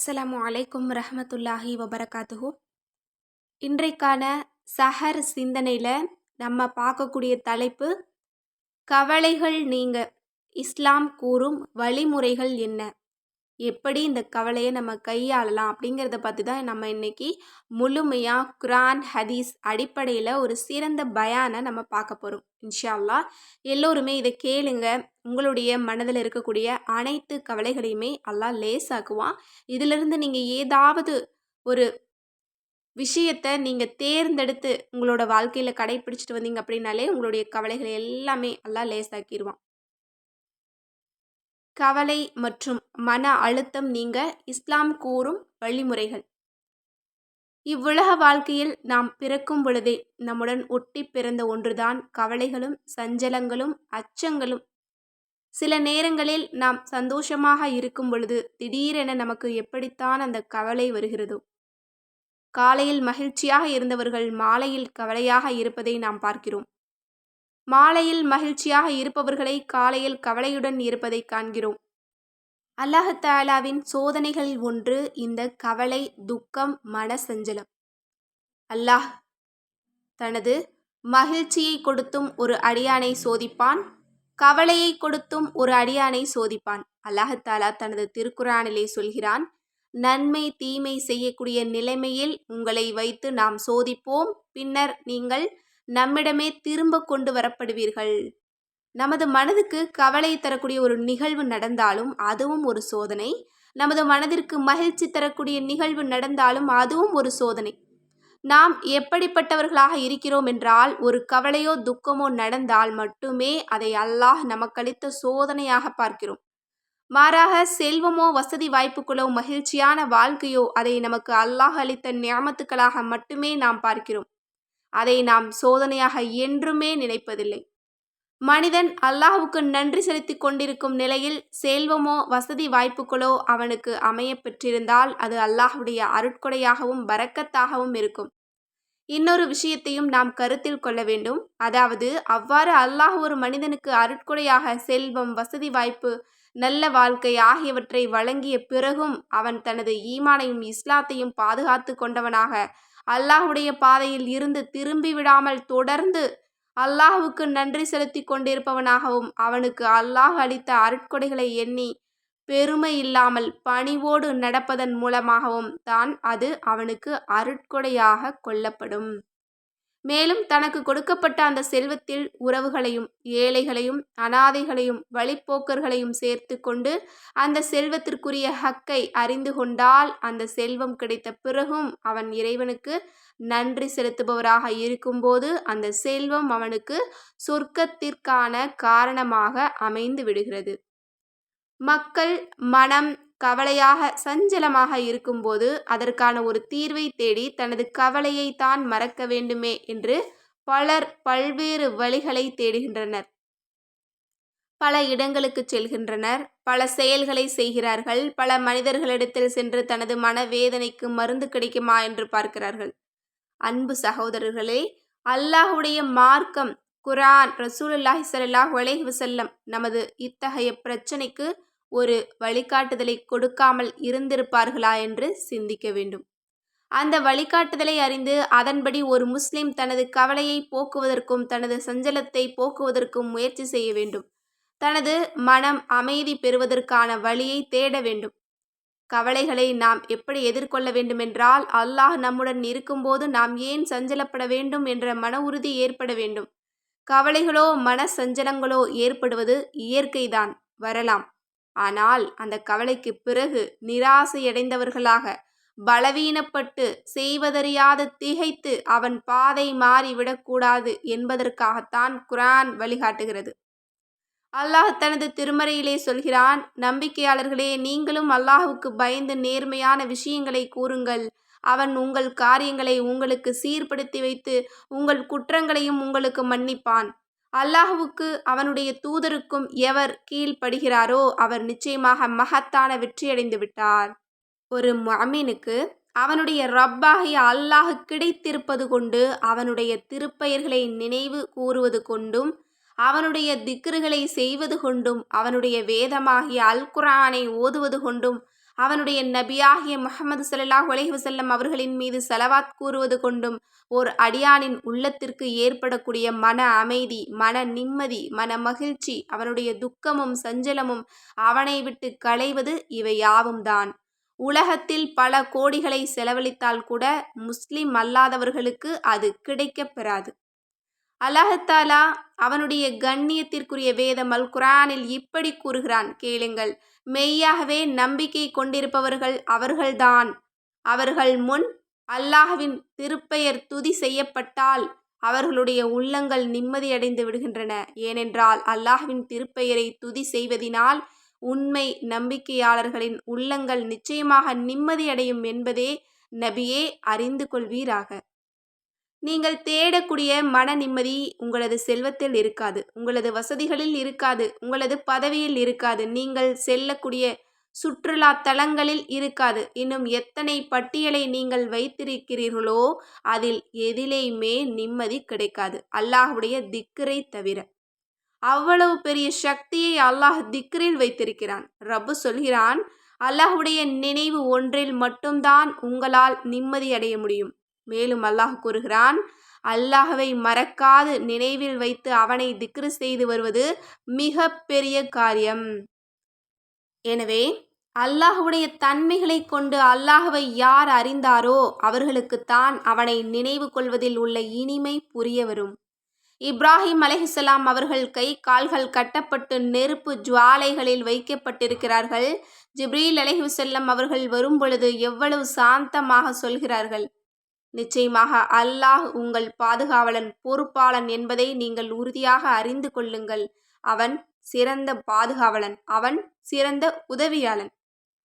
அஸ்லாம் அலைக்கும் ரஹமத்துல்லாஹி வபரகாத்துஹு. இன்றைக்கான சஹர் சிந்தனையில் நம்ம பார்க்கக்கூடிய தலைப்பு கவலைகள் நீங்க இஸ்லாம் கூறும் வழிமுறைகள் என்ன? எப்படி இந்த கவலையை நம்ம கையாளலாம் அப்படிங்கிறத பற்றி தான் நம்ம இன்றைக்கி முழுமையாக குரான் ஹதீஸ் அடிப்படையில் ஒரு சிறந்த பயானை நம்ம பார்க்க போகிறோம் இன்ஷால்லா எல்லோருமே இதை கேளுங்க. உங்களுடைய மனதில் இருக்கக்கூடிய அனைத்து கவலைகளையுமே அல்லாஹ் லேசாக்குவான். இதிலிருந்து நீங்கள் ஏதாவது ஒரு விஷயத்தை நீங்கள் தேர்ந்தெடுத்து உங்களோட வாழ்க்கையில் கடைப்பிடிச்சிட்டு வந்தீங்க அப்படின்னாலே உங்களுடைய கவலைகளை எல்லாமே எல்லாம் லேசாக்கிடுவான் கவலை மற்றும் மன அழுத்தம் நீங்க இஸ்லாம் கூறும் வழிமுறைகள். இவ்வுலக வாழ்க்கையில் நாம் பிறக்கும் பொழுதே நம்முடன் ஒட்டி பிறந்த ஒன்றுதான் கவலைகளும் சஞ்சலங்களும் அச்சங்களும். சில நேரங்களில் நாம் சந்தோஷமாக இருக்கும் பொழுது திடீரென நமக்கு எப்படித்தான் அந்த கவலை வருகிறதோ. காலையில் மகிழ்ச்சியாக இருந்தவர்கள் மாலையில் கவலையாக இருப்பதை நாம் பார்க்கிறோம். மாலையில் மகிழ்ச்சியாக இருப்பவர்களை காலையில் கவலையுடன் இருப்பதை காண்கிறோம். அல்லாஹாலாவின் சோதனைகளில் ஒன்று இந்த கவலை துக்கம் மன சஞ்சலம் அல்லாஹ் தனது மகிழ்ச்சியை கொடுத்தும் ஒரு அடியானை சோதிப்பான் கவலையை கொடுத்தும் ஒரு அடியானை சோதிப்பான். அல்லாஹாலா தனது திருக்குறானிலே சொல்கிறான் நன்மை தீமை செய்யக்கூடிய நிலைமையில் உங்களை வைத்து நாம் சோதிப்போம் பின்னர் நீங்கள் நம்மிடமே திரும்ப கொண்டு வரப்படுவீர்கள். நமது மனதுக்கு கவலை தரக்கூடிய ஒரு நிகழ்வு நடந்தாலும் அதுவும் ஒரு சோதனை. நமது மனதிற்கு மகிழ்ச்சி தரக்கூடிய நிகழ்வு நடந்தாலும் அதுவும் ஒரு சோதனை. நாம் எப்படிப்பட்டவர்களாக இருக்கிறோம் என்றால் ஒரு கவலையோ துக்கமோ நடந்தால் மட்டுமே அதை அல்லாஹ் நமக்களித்த சோதனையாக பார்க்கிறோம். மாறாக செல்வமோ வசதி வாய்ப்புகளோ மகிழ்ச்சியான வாழ்க்கையோ அதை நமக்கு அல்லாஹ் அளித்த ஞாபத்துக்களாக மட்டுமே நாம் பார்க்கிறோம். அதை நாம் சோதனையாக என்றுமே நினைப்பதில்லை. மனிதன் அல்லாஹுக்கு நன்றி செலுத்தி கொண்டிருக்கும் நிலையில் செல்வமோ வசதி வாய்ப்புகளோ அவனுக்கு அமைய பெற்றிருந்தால் அது அல்லாஹுடைய அருட்கொடையாகவும் பறக்கத்தாகவும் இருக்கும். இன்னொரு விஷயத்தையும் நாம் கருத்தில் கொள்ள வேண்டும். அதாவது அவ்வாறு அல்லாஹ் ஒரு மனிதனுக்கு அருட்கொடையாக செல்வம் வசதி வாய்ப்பு நல்ல வாழ்க்கை ஆகியவற்றை வழங்கிய பிறகும் அவன் தனது ஈமானையும் இஸ்லாத்தையும் பாதுகாத்து கொண்டவனாக அல்லாஹுடைய பாதையில் இருந்து திரும்பி விடாமல் தொடர்ந்து அல்லாஹுவுக்கு நன்றி செலுத்தி கொண்டிருப்பவனாகவும் அவனுக்கு அல்லாஹ் அளித்த அருட்கொடைகளை எண்ணி பெருமை இல்லாமல் பணிவோடு நடப்பதன் மூலமாகவும் தான் அது அவனுக்கு அருட்கொடையாக கொள்ளப்படும். மேலும் தனக்கு கொடுக்கப்பட்ட அந்த செல்வத்தில் உறவுகளையும் ஏழைகளையும் அனாதைகளையும் வழிப்போக்கர்களையும் சேர்த்து கொண்டு அந்த செல்வத்திற்குரிய ஹக்கை அறிந்து கொண்டால் அந்த செல்வம் கிடைத்த பிறகும் அவன் இறைவனுக்கு நன்றி செலுத்துபவராக இருக்கும்போது அந்த செல்வம் அவனுக்கு சொர்க்கத்திற்கான காரணமாக அமைந்து விடுகிறது. மக்கள் மனம் கவலையாக சஞ்சலமாக இருக்கும்போது அதற்கான ஒரு தீர்வை தேடி தனது கவலையை தான் மறக்க வேண்டுமே என்று பலர் பல்வேறு வழிகளை தேடுகின்றனர். பல இடங்களுக்கு செல்கின்றனர். பல செயல்களை செய்கிறார்கள். பல மனிதர்களிடத்தில் சென்று தனது மனவேதனைக்கு மருந்து கிடைக்குமா என்று பார்க்கிறார்கள். அன்பு சகோதரர்களே அல்லாஹுடைய மார்க்கம் குரான் ரசூலுல்லாஹி சல்லாஹ் அலைஹி வசல்லம் நமது இத்தகைய பிரச்சனைக்கு ஒரு வழிகாட்டுதலை கொடுக்காமல் இருந்திருப்பார்களா என்று சிந்திக்க வேண்டும். அந்த வழிகாட்டுதலை அறிந்து அதன்படி ஒரு முஸ்லிம் தனது கவலையை போக்குவதற்கும் தனது சஞ்சலத்தை போக்குவதற்கும் முயற்சி செய்ய வேண்டும். தனது மனம் அமைதி பெறுவதற்கான வழியை தேட வேண்டும். கவலைகளை நாம் எப்படி எதிர்கொள்ள வேண்டுமென்றால் அல்லாஹ் நம்முடன் இருக்கும்போது நாம் ஏன் சஞ்சலப்பட வேண்டும் என்ற மன உறுதி ஏற்பட வேண்டும். கவலைகளோ மன சஞ்சலங்களோ ஏற்படுவது இயற்கைதான். வரலாம். ஆனால் அந்த கவலைக்கு பிறகு நிராசையடைந்தவர்களாக பலவீனப்பட்டு செய்வதறியாது திகைத்து அவன் பாதை மாறிவிடக்கூடாது என்பதற்காகத்தான் குரான் வழிகாட்டுகிறது. அல்லாஹ் தனது திருமறையிலே சொல்கிறான் நம்பிக்கையாளர்களே நீங்களும் அல்லாஹுக்கு பயந்து நேர்மையான விஷயங்களை கூறுங்கள். அவன் உங்கள் காரியங்களை உங்களுக்கு சீர்படுத்தி வைத்து உங்கள் குற்றங்களையும் உங்களுக்கு மன்னிப்பான். அல்லாஹுவுக்கு அவனுடைய தூதருக்கும் எவர் கீழ்ப்படுகிறாரோ அவர் நிச்சயமாக மகத்தான வெற்றியடைந்து விட்டார். ஒரு மமீனுக்கு அவனுடைய ரப்பாகிய அல்லாஹ் கிடைத்திருப்பது கொண்டு அவனுடைய திருப்பெயர்களை நினைவு கூறுவது கொண்டும் அவனுடைய திக்ருகளை செய்வது கொண்டும் அவனுடைய வேதமாகிய அல் குரானை ஓதுவது கொண்டும் அவனுடைய நபியாகிய முகமது சல்லாஹ் அலைஹி வஸல்லம் அவர்களின் மீது செலவாத் கூறுவது கொண்டும் ஓர் அடியானின் உள்ளத்திற்கு ஏற்படக்கூடிய மன அமைதி மன நிம்மதி மன மகிழ்ச்சி அவனுடைய துக்கமும் சஞ்சலமும் அவனை விட்டு களைவது இவை யாவும் தான். உலகத்தில் பல கோடிகளை செலவழித்தால் கூட முஸ்லிம் அல்லாதவர்களுக்கு அது கிடைக்கப் பெறாது. அல்லாஹத்தாலா அவனுடைய கண்ணியத்திற்குரிய வேதம் அல் குரானில் இப்படி கூறுகிறான் கேளுங்கள் மெய்யாகவே நம்பிக்கை கொண்டிருப்பவர்கள் அவர்கள்தான். அவர்கள் முன் அல்லாஹ்வின் திருப்பெயர் துதி செய்யப்பட்டால் அவர்களுடைய உள்ளங்கள் நிம்மதியடைந்து விடுகின்றன. ஏனென்றால் அல்லாஹ்வின் திருப்பெயரை துதி செய்வதினால் உண்மை நம்பிக்கையாளர்களின் உள்ளங்கள் நிச்சயமாக நிம்மதியடையும் என்பதே நபியே அறிந்து கொள்வீராக. நீங்கள் தேடக்கூடிய மன நிம்மதி உங்களது செல்வத்தில் இருக்காது. உங்களது வசதிகளில் இருக்காது. உங்களது பதவியில் இருக்காது. நீங்கள் செல்லக்கூடிய சுற்றுலா தலங்களில் இருக்காது. இன்னும் எத்தனை பட்டியலை நீங்கள் வைத்திருக்கிறீர்களோ அதில் எதிலேயுமே நிம்மதி கிடைக்காது. அல்லாஹுடைய திக்கரை தவிர. அவ்வளவு பெரிய சக்தியை அல்லாஹ் திக்ரில் வைத்திருக்கிறான். ரப்பு சொல்கிறான் அல்லாஹுடைய நினைவு ஒன்றில் மட்டும்தான் உங்களால் நிம்மதி அடைய முடியும். மேலும் அல்லாஹ் கூறுகிறான் அல்லாஹவை மறக்காது நினைவில் வைத்து அவனை திக்ரு செய்து வருவது மிக பெரிய காரியம். எனவே அல்லாஹுடைய தன்மைகளை கொண்டு அல்லாஹுவை யார் அறிந்தாரோ அவர்களுக்குத்தான் அவனை நினைவு கொள்வதில் உள்ள இனிமை புரிய வரும். இப்ராஹிம் அலைஹிஸ்ஸலாம் அவர்கள் கை கால்கள் கட்டப்பட்டு நெருப்பு ஜுவாலைகளில் வைக்கப்பட்டிருக்கிறார்கள். ஜிப்ரீல் அலைஹிவசல்லம் அவர்கள் வரும் பொழுது எவ்வளவு சாந்தமாக சொல்கிறார்கள். நிச்சயமாக அல்லாஹ் உங்கள் பாதுகாவலன் பொறுப்பாளன் என்பதை நீங்கள் உறுதியாக அறிந்து கொள்ளுங்கள். அவன் சிறந்த பாதுகாவலன் அவன் சிறந்த உதவியாளன்.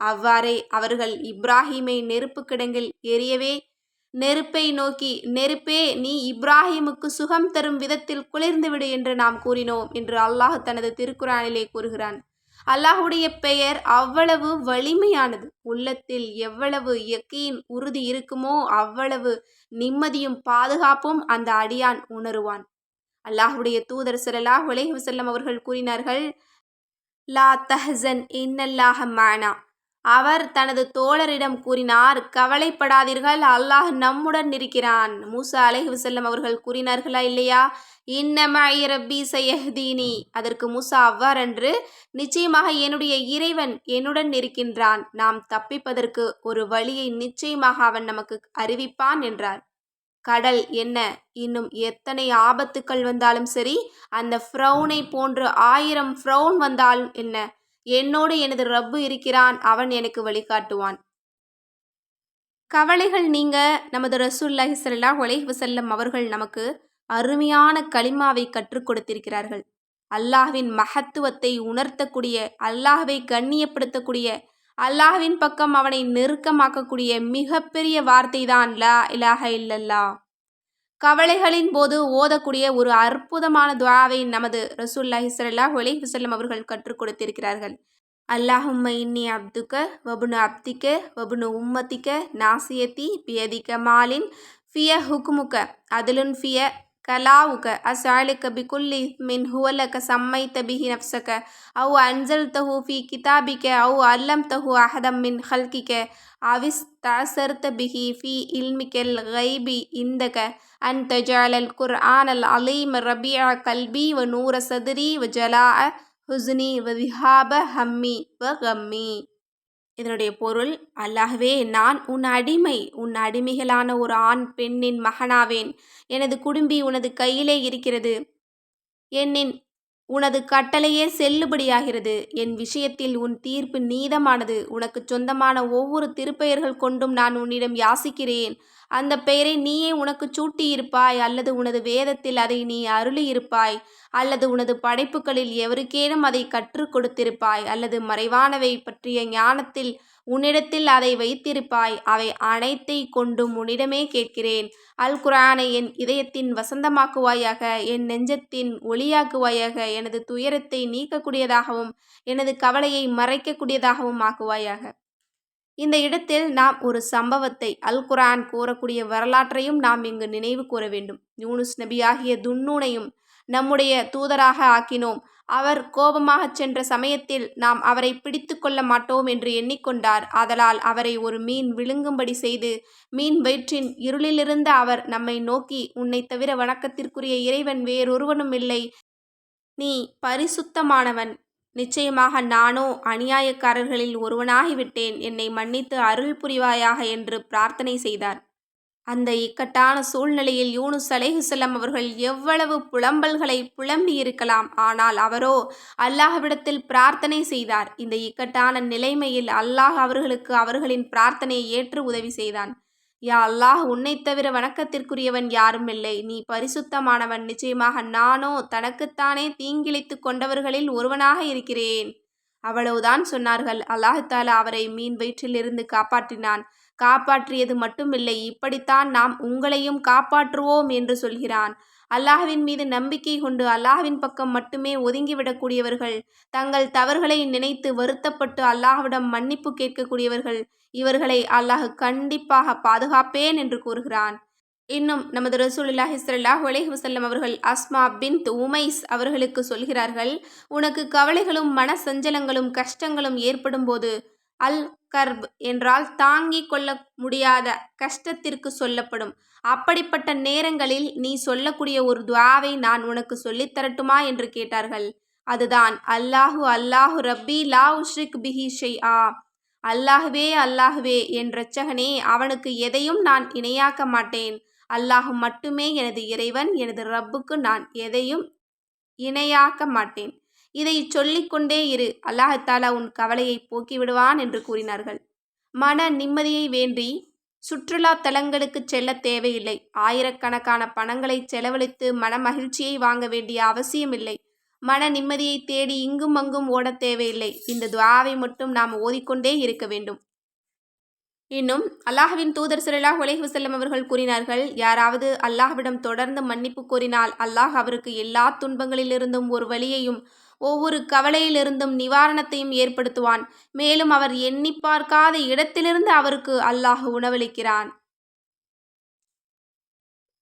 அவ்வாறே அவர்கள் இப்ராஹீமை நெருப்பு கிடங்கில் எரியவே நெருப்பை நோக்கி நெருப்பே நீ இப்ராஹிமுக்கு சுகம் தரும் விதத்தில் குளிர்ந்துவிடு என்று நாம் கூறினோம் என்று அல்லாஹ் தனது திருக்குறானிலே கூறுகிறான். அல்லாஹுடைய பெயர் அவ்வளவு வலிமையானது. உள்ளத்தில் எவ்வளவு யக்கீன் உறுதி இருக்குமோ அவ்வளவு நிம்மதியும் பாதுகாப்பும் அந்த அடியான் உணருவான். அல்லாஹுடைய தூதர் ஸல்லல்லாஹு அலைஹி அவர்கள் கூறினார்கள் லா தஹசன் இன்னல்லாஹ மானா. அவர் தனது தோழரிடம் கூறினார் கவலைப்படாதீர்கள் அல்லாஹ் நம்முடன் இருக்கிறான். மூசா அலைஹி அவர்கள் கூறினார்களா இல்லையா? இன்னமாய் ரப்பி சயஹ்தீனி. அதற்கு மூசா அவ்வாறன்று நிச்சயமாக என்னுடைய இறைவன் என்னுடன் இருக்கின்றான். நாம் தப்பிப்பதற்கு ஒரு வழியை நிச்சயமாக அவன் நமக்கு அறிவிப்பான் என்றார். கடல் என்ன? இன்னும் எத்தனை ஆபத்துக்கள் வந்தாலும் சரி அந்த ஃப்ரௌனை போன்று ஆயிரம் ஃப்ரௌன் வந்தாலும் என்ன? என்னோடு எனது ரப்பு இருக்கிறான் அவன் எனக்கு வழிகாட்டுவான். கவலைகள் நீங்க நமது ரசூல்லாஹி சல்லா அலைஹி வஸல்லம் அவர்கள் நமக்கு அருமையான களிமாவை கற்றுக் கொடுத்திருக்கிறார்கள். அல்லாஹ்வின் மகத்துவத்தை உணர்த்தக்கூடிய அல்லாஹ்வை கண்ணியப்படுத்தக்கூடிய அல்லாஹ்வின் பக்கம் அவனை நெருக்கமாக்கக்கூடிய மிகப்பெரிய வார்த்தை தான் லா இலாஹ இல்லல்லா. கவலைகளின் போது ஓதக்கூடிய ஒரு அற்புதமான துவாவை நமது ரசூல்லா ஸல்லல்லாஹு அலைஹி வஸல்லம் அவர்கள் கற்றுக் கொடுத்திருக்கிறார்கள். அல்லாஹும்ம இன்னி அப்துக்க வபுனு அப்திக்க வபுனு உம்மத்திக்க நாசியத்தி பியதிக்க மாலின் ஃபிய ஹுக்குமுக்க அதுலுன் ஃபிய كلاوك أسألك بكل من هو لك سميت به نفسك أو أنزلته في كتابك أو علمته أحدا من خلقك أو استعسرت به في علمك الغيب عندك أن تجعل القرآن العليم ربيع قلبي ونور صدري وجلاء حزني وذهاب همي وغمي இதனுடைய பொருள் அல்லாகவே நான் உன் அடிமை உன் அடிமைகளான ஒரு ஆண் பெண்ணின் மகனாவேன். எனது குடும்பி உனது கையிலே இருக்கிறது. என்னின் உனது கட்டளையே செல்லுபடியாகிறது. என் விஷயத்தில் உன் தீர்ப்பு நீதமானது. உனக்கு சொந்தமான ஒவ்வொரு திருப்பெயர்கள் கொண்டும் நான் உன்னிடம் யாசிக்கிறேன். அந்த பெயரை நீயே உனக்கு சூட்டியிருப்பாய் அல்லது உனது வேதத்தில் அதை நீ அருளியிருப்பாய் அல்லது உனது படைப்புகளில் எவருக்கேனும் அதை கற்றுக் கொடுத்திருப்பாய் அல்லது மறைவானவை பற்றிய ஞானத்தில் உன்னிடத்தில் அதை வைத்திருப்பாய் அவை அனைத்தை கொண்டும் உன்னிடமே கேட்கிறேன். அல் குரானை என் இதயத்தின் வசந்தமாக்குவாயாக என் நெஞ்சத்தின் ஒளியாக்குவாயாக எனது துயரத்தை நீக்கக்கூடியதாகவும் எனது கவலையை மறைக்கக்கூடியதாகவும் ஆக்குவாயாக. இந்த இடத்தில் நாம் ஒரு சம்பவத்தை அல் குரான் கூறக்கூடிய வரலாற்றையும் நாம் இங்கு நினைவு கூற வேண்டும். யூனுஸ் நபியாகிய துன்னூனையும் நம்முடைய தூதராக ஆக்கினோம். அவர் கோபமாகச் சென்ற சமயத்தில் நாம் அவரை பிடித்து கொள்ள மாட்டோம் என்று எண்ணிக்கொண்டார். அதலால் அவரை ஒரு மீன் விழுங்கும்படி செய்து மீன் வயிற்றின் இருளிலிருந்த அவர் நம்மை நோக்கி உன்னை தவிர வணக்கத்திற்குரிய இறைவன் வேறொருவனும் இல்லை நீ பரிசுத்தமானவன். நிச்சயமாக நானோ அநியாயக்காரர்களில் ஒருவனாகிவிட்டேன். என்னை மன்னித்து அருள் புரிவாயாக என்று பிரார்த்தனை செய்தார். அந்த இக்கட்டான சூழ்நிலையில் யூனுஸ் அலைஹுசல்லம் அவர்கள் எவ்வளவு புலம்பல்களை புலம்பியிருக்கலாம் ஆனால் அவரோ அல்லாஹ்விடத்தில் பிரார்த்தனை செய்தார். இந்த இக்கட்டான நிலைமையில் அல்லாஹ் அவர்களுக்கு அவர்களின் பிரார்த்தனையை ஏற்று உதவி செய்தான். யா அல்லாஹ் உன்னை தவிர வணக்கத்திற்குரியவன் யாரும் இல்லை. நீ பரிசுத்தமானவன். நிச்சயமாக நானோ தனக்குத்தானே தீங்கிழைத்து கொண்டவர்களில் ஒருவனாக இருக்கிறேன். அவ்வளவுதான் சொன்னார்கள். அல்லாஹாலா அவரை மீன் வயிற்றிலிருந்து காப்பாற்றினான். காப்பாற்றியது மட்டுமில்லை இப்படித்தான் நாம் உங்களையும் காப்பாற்றுவோம் என்று சொல்கிறான். அல்லாஹ்வின் மீது நம்பிக்கை கொண்டு அல்லாஹ்வின் பக்கம் மட்டுமே ஒதுங்கிவிடக்கூடியவர்கள் தங்கள் தவறுகளை நினைத்து வருத்தப்பட்டு அல்லாஹ்விடம் மன்னிப்பு கேட்கக்கூடியவர்கள் இவர்களை அல்லாஹ் கண்டிப்பாக பாதுகாப்பேன் என்று கூறுகிறான். இன்னும் நமது ரசூலுல்லா ஹிஸ்ரல்லாஹ் அலைஹி வஸல்லம் அவர்கள் அஸ்மா பின் உமைஸ் அவர்களுக்கு சொல்கிறார்கள் உனக்கு கவலைகளும் மன சஞ்சலங்களும் கஷ்டங்களும் ஏற்படும் போது அல் கர்ப் என்றால் தாங்கிக் கொள்ள முடியாத கஷ்டத்திற்கு சொல்லப்படும். அப்படிப்பட்ட நேரங்களில் நீ சொல்லக்கூடிய ஒரு துவாவை நான் உனக்கு சொல்லித்தரட்டுமா என்று கேட்டார்கள். அதுதான். அல்லாஹு அல்லாஹு ரப்பி லா உஷ்ரிக் பிஹி ஷெய் ஆ அல்லாஹுவே அல்லாஹுவே என் ரச்சகனே அவனுக்கு எதையும் நான் இணையாக்க மாட்டேன். அல்லாஹு மட்டுமே எனது இறைவன் எனது ரப்புக்கு நான் எதையும் இணையாக்க மாட்டேன். இதை சொல்லிக்கொண்டே இரு. அல்லாஹத்தாலா உன் கவலையை போக்கிவிடுவான் என்று கூறினார்கள். மன நிம்மதியை வேண்டி சுற்றுலா தலங்களுக்கு செல்ல தேவையில்லை. ஆயிரக்கணக்கான பணங்களை செலவழித்து மன மகிழ்ச்சியை வாங்க வேண்டிய அவசியமில்லை மன நிம்மதியை தேடி இங்கும் அங்கும் ஓடத் தேவையில்லை. இந்த துவாவை மட்டும் நாம் ஓதிக்கொண்டே இருக்க வேண்டும். இன்னும் அல்லாஹ்வின் தூதர் சிறலாஹ் உலஹி வசல்லம் அவர்கள் கூறினார்கள் யாராவது அல்லாஹ்விடம் தொடர்ந்து மன்னிப்பு கூறினால் அல்லாஹ் அவருக்கு எல்லா துன்பங்களிலிருந்தும் ஒரு வழியையும் ஒவ்வொரு கவலையிலிருந்தும் நிவாரணத்தையும் ஏற்படுத்துவான். மேலும் அவர் எண்ணி பார்க்காத இடத்திலிருந்து அவருக்கு அல்லாஹ் உணவளிக்கிறான்.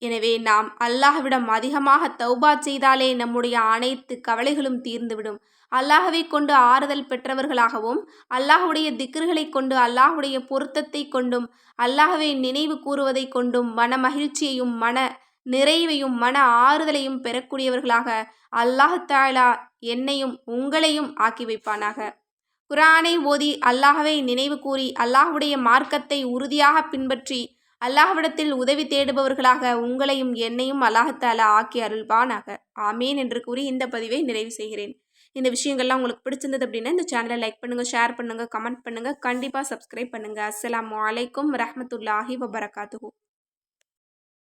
எனவே நாம் அல்லாஹ்விடம் அதிகமாக தௌபா செய்தாலே நம்முடைய அனைத்து கவலைகளும் தீர்ந்துவிடும். அல்லாஹவை கொண்டு ஆறுதல் பெற்றவர்களாகவும் அல்லாஹுடைய திக்ர்களை கொண்டு அல்லாஹுடைய பொருத்தத்தை கொண்டும் அல்லாஹவை நினைவு கூறுவதை கொண்டும் மன மகிழ்ச்சியையும் மன நிறைவையும் மன ஆறுதலையும் பெறக்கூடியவர்களாக அல்லாஹ் தாலா என்னையும் உங்களையும் ஆக்கி வைப்பானாக. குரானை ஓதி அல்லாஹவை நினைவு கூறி அல்லாஹுடைய மார்க்கத்தை உறுதியாக பின்பற்றி அல்லாஹ்விடத்தில் உதவி தேடுபவர்களாக உங்களையும் என்னையும் அல்லாஹாலா ஆக்கி அருள்வானாக. ஆமீன் என்று கூறி இந்த பதிவை நிறைவு செய்கிறேன். இந்த விஷயங்கள்லாம் உங்களுக்கு பிடிச்சிருந்தது அப்படின்னா இந்த சேனலை லைக் பண்ணுங்கள் ஷேர் பண்ணுங்கள் கமெண்ட் பண்ணுங்கள் கண்டிப்பாக சப்ஸ்கிரைப் பண்ணுங்கள் அஸ்லாம் வலைக்கம் ரஹமத்துல்லாஹி வபரகாத்துஹூ.